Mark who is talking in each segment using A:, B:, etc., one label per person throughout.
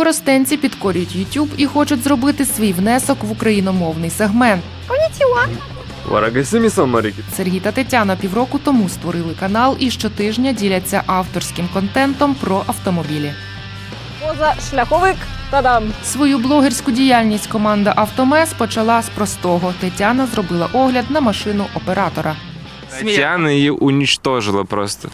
A: Коростенці підкорюють YouTube і хочуть зробити свій внесок в україномовний сегмент. Сергій та Тетяна півроку тому створили канал і щотижня діляться авторським контентом про автомобілі.
B: Позашляховик. Та-дам!
A: Свою блогерську діяльність команда Автомес почала з простого. Тетяна зробила огляд на машину оператора.
C: Тетяна її унічтожила просто.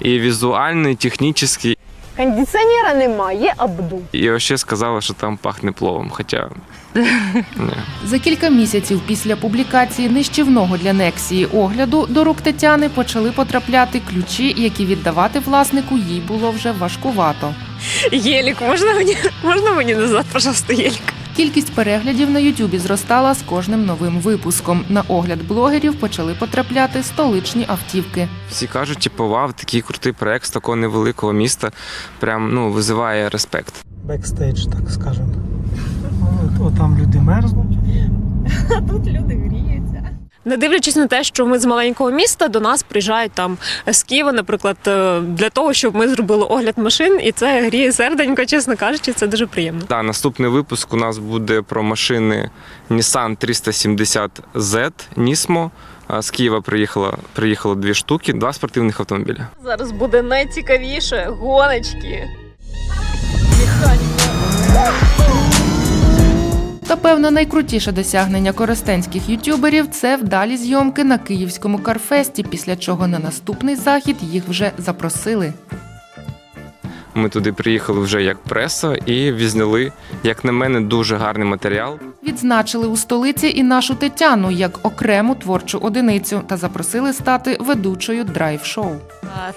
C: І візуально, і технічно.
B: Кондиціонера немає, абду
C: І ще сказала, що там пахне пловом. Хоча.
A: За кілька місяців після публікації нищівного для Нексії огляду до рук Тетяни почали потрапляти ключі, які віддавати власнику їй було вже важкувато.
B: Єлік, можна мені, можна мені назад, пожалуйста, Єлік?
A: Кількість переглядів на Ютубі зростала з кожним новим випуском. На огляд блогерів почали потрапляти столичні автівки.
C: Всі кажуть, типу, вау, такий крутий проект з такого невеликого міста. Прям ну, визиває респект.
D: бекстейдж, так скажемо. О, там люди мерзнуть.
B: Не дивлячись на те, що ми з маленького міста, до нас приїжджають там з Києва, наприклад, е, для того, щоб ми зробили огляд машин, і це гріє серденько, чесно кажучи, це дуже приємно.
C: Да, наступний випуск у нас буде про машини Nissan 370Z Nismo. А, З Києва приїхало, приїхало дві штуки, два спортивних автомобіля.
B: Зараз буде найцікавіше гоночки.
A: Та певно найкрутіше досягнення коростенських ютюберів це вдалі зйомки на київському карфесті, після чого на наступний захід їх вже запросили.
C: Ми туди приїхали вже як преса і відзняли, як на мене, дуже гарний матеріал.
A: Відзначили у столиці і нашу Тетяну як окрему творчу одиницю та запросили стати ведучою драйв-шоу.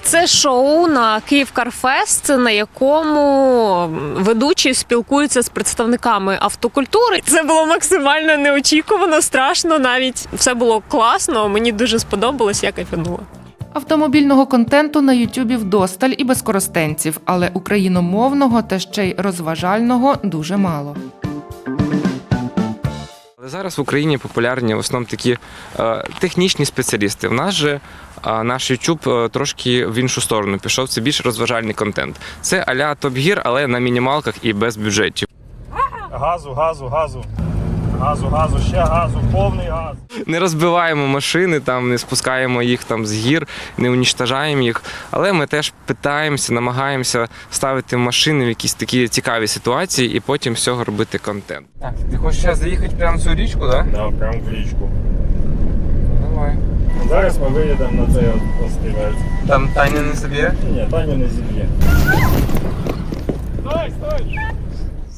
B: Це шоу на Київ Карфест, на якому ведучі спілкуються з представниками автокультури. Це було максимально неочікувано, страшно. Навіть все було класно. Мені дуже сподобалось, я кайфанула.
A: Автомобільного контенту на Ютубі вдосталь і без коростенців, але україномовного та ще й розважального дуже мало.
C: Зараз в Україні популярні в основному такі е, технічні спеціалісти. В нас же е, наш YouTube е, трошки в іншу сторону пішов. Це більш розважальний контент. Це аля Gear, але на мінімалках і без бюджетів.
D: Газу, газу, газу. Газу, газу, ще газу, повний газ.
C: Не розбиваємо машини, там не спускаємо їх там з гір, не унічтажаємо їх. Але ми теж питаємося, намагаємося ставити машини в якісь такі цікаві ситуації і потім з цього робити контент. Так, ти хочеш зараз заїхати прямо в цю річку, так?
E: Да, прям в річку.
C: Давай.
E: Зараз ми виїдемо на цей острівець.
C: Там Таня не собі.
E: Ні, Таня не зіб'є.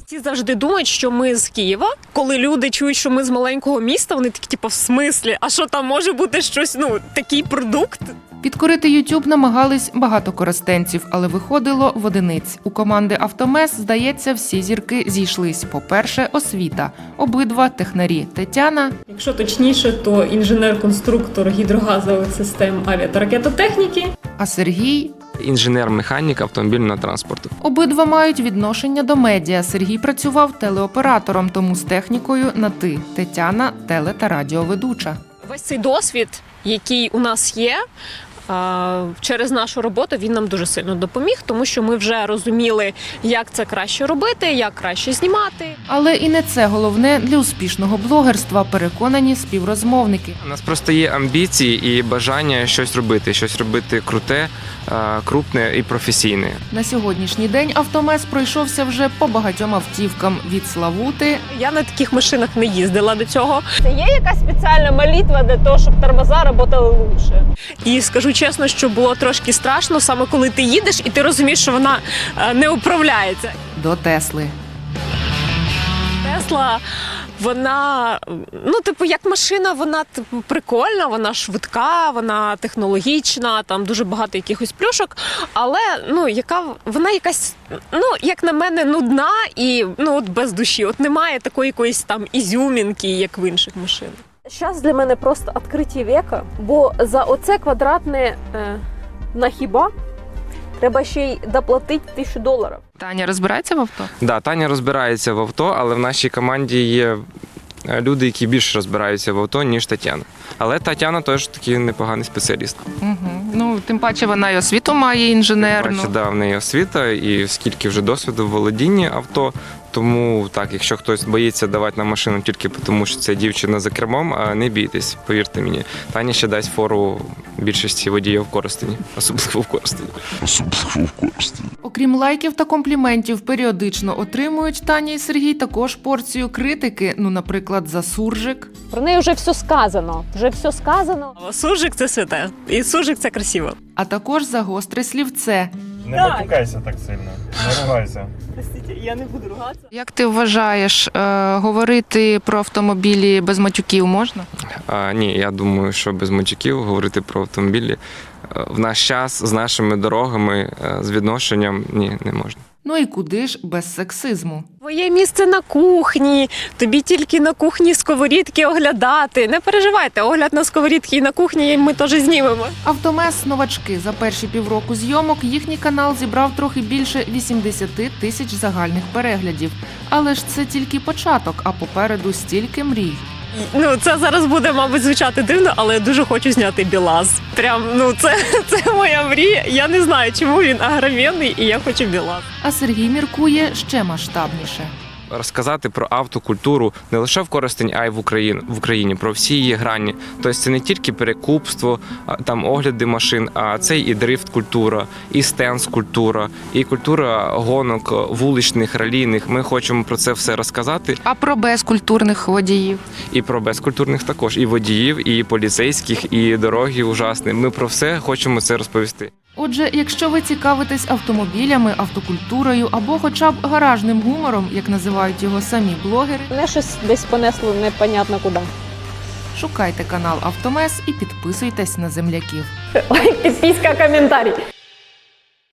B: Всі завжди думають, що ми з Києва. Коли люди чують, що ми з маленького міста, вони такі, типу, в смислі, а що там може бути щось, ну такий продукт?
A: Підкорити Ютуб намагались багато користенців, але виходило в одиниць. У команди Автомес, здається, всі зірки зійшлись. По-перше, освіта. Обидва технарі Тетяна
B: Якщо точніше, то інженер-конструктор гідрогазових систем авіа та ракетотехніки.
A: а Сергій.
C: Інженер-механік автомобільного транспорту.
A: Обидва мають відношення до медіа. Сергій працював телеоператором, тому з технікою на ти. Тетяна теле та радіоведуча.
B: Весь цей досвід, який у нас є. Через нашу роботу він нам дуже сильно допоміг, тому що ми вже розуміли, як це краще робити, як краще знімати.
A: Але і не це головне для успішного блогерства. Переконані співрозмовники.
C: У нас просто є амбіції і бажання щось робити, щось робити круте, крупне і професійне.
A: На сьогоднішній день автомес пройшовся вже по багатьом автівкам від Славути
B: Я на таких машинах не їздила до цього. Це є якась спеціальна молитва для того, щоб тормоза працювали лучше. І скажу чесно, що було трошки страшно, саме коли ти їдеш і ти розумієш, що вона е, не управляється.
A: до Тесли.
B: Тесла. Вона, ну, типу, як машина, вона типу прикольна, вона швидка, вона технологічна, там дуже багато якихось плюшок. Але ну, яка вона якась, ну, як на мене, нудна і ну, от без душі. От немає такої якоїсь там ізюмінки, як в інших машинах.
F: Зараз для мене просто відкриті века, бо за оце квадратне е, нахіба треба ще й доплатити тисячу доларів.
A: Таня розбирається в авто?
C: Да, Таня розбирається в авто, але в нашій команді є е, люди, які більше розбираються в авто, ніж Тетяна. Але Тетяна теж такий непоганий спеціаліст.
A: Угу. Ну тим паче вона й освіту має інженерну.
C: Бачите, да, в неї освіта і скільки вже досвіду в володінні авто. Тому так, якщо хтось боїться давати на машину тільки тому, що це дівчина за кермом, а не бійтесь, повірте мені. Таня ще дасть фору більшості водіїв в Коростені, особливо в Коростені.
A: Окрім лайків та компліментів, періодично отримують Таня і Сергій також порцію критики. Ну, наприклад, за суржик.
F: Про неї вже все сказано. Вже все сказано.
B: Сужик це святе. І сужик це красиво.
A: А також за гостре слівце.
D: Не матюкайся так сильно. Не ругайся. Я не буду ругатися.
A: Як ти вважаєш, е, говорити про автомобілі без матюків можна?
C: А, ні, я думаю, що без матюків говорити про автомобілі е, в наш час з нашими дорогами, е, з відношенням ні, не можна.
A: Ну і куди ж без сексизму?
B: Твоє місце на кухні. Тобі тільки на кухні сковорідки оглядати. Не переживайте, огляд на сковорідки і на кухні ми теж знімемо.
A: Автомес новачки за перші півроку зйомок їхній канал зібрав трохи більше 80 тисяч загальних переглядів. Але ж це тільки початок, а попереду стільки мрій.
B: Ну це зараз буде, мабуть, звучати дивно, але я дуже хочу зняти білаз. Прям ну це, це моя мрія. Я не знаю, чому він агромінний, і я хочу білаз.
A: А Сергій міркує ще масштабніше.
C: Розказати про автокультуру не лише в Коростені, а й в Україні в Україні про всі її грані. Тобто це не тільки перекупство, а, там огляди машин, а це і дрифт-культура, і стенс-культура, і культура гонок вуличних, ралійних. Ми хочемо про це все розказати.
A: А про безкультурних водіїв.
C: І про безкультурних також, і водіїв, і поліцейських, і дороги ужасні. Ми про все хочемо це розповісти.
A: Отже, якщо ви цікавитесь автомобілями, автокультурою або хоча б гаражним гумором, як називають його самі блогери,
F: Мене щось десь понесло непонятно куди.
A: шукайте канал Автомес і підписуйтесь на земляків.
F: Лайк, підписка, коментарі.